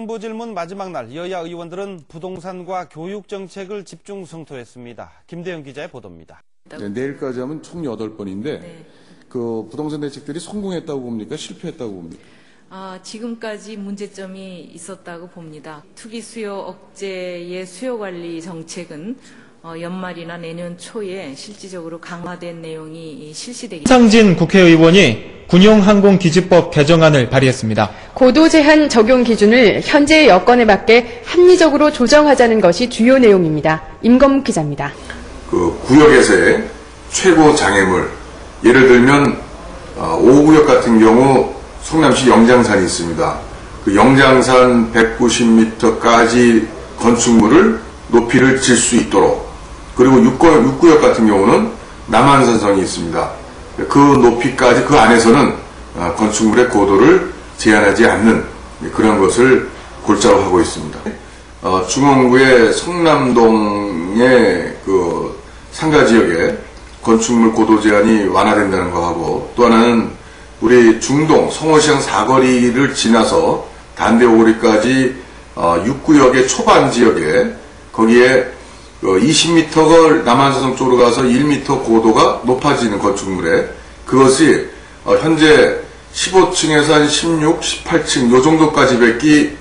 안보질문 마지막 날 여야 의원들은 부동산과 교육 정책을 집중 성토했습니다. 김대영 기자의 보도입니다. 네, 내일까지 하면 총 8번인데 그 부동산 대책들이 성공했다고 봅니까? 실패했다고 봅니까? 아, 지금까지 문제점이 있었다고 봅니다. 투기 수요 억제의 수요 관리 정책은 어, 연말이나 내년 초에 실질적으로 강화된 내용이 실시되기 상진 국회의원이 군용항공기지법 개정안을 발의했습니다. 고도 제한 적용 기준을 현재의 여건에 맞게 합리적으로 조정하자는 것이 주요 내용입니다. 임검 기자입니다. 그 구역에서의 최고 장애물 예를 들면 어, 5구역 같은 경우 성남시 영장산이 있습니다. 그 영장산 190m까지 건축물을 높이를 질 수 있도록 그리고 6구역, 6구역 같은 경우는 남한산성이 있습니다. 그 높이까지 그 안에서는 어, 건축물의 고도를 제한하지 않는 그런 것을 골자로 하고 있습니다. 어, 중원구의 성남동의 그 상가 지역에 건축물 고도 제한이 완화된다는 거하고 또 하나는 우리 중동 성호시장 사거리를 지나서 단대 오거리까지 어, 6구역의 초반 지역에 거기에 20m가 남한사성 쪽으로 가서 1m 고도가 높아지는 건축물에 그것이 어, 현재 15층에서 한 16, 18층 요 정도까지 뵙기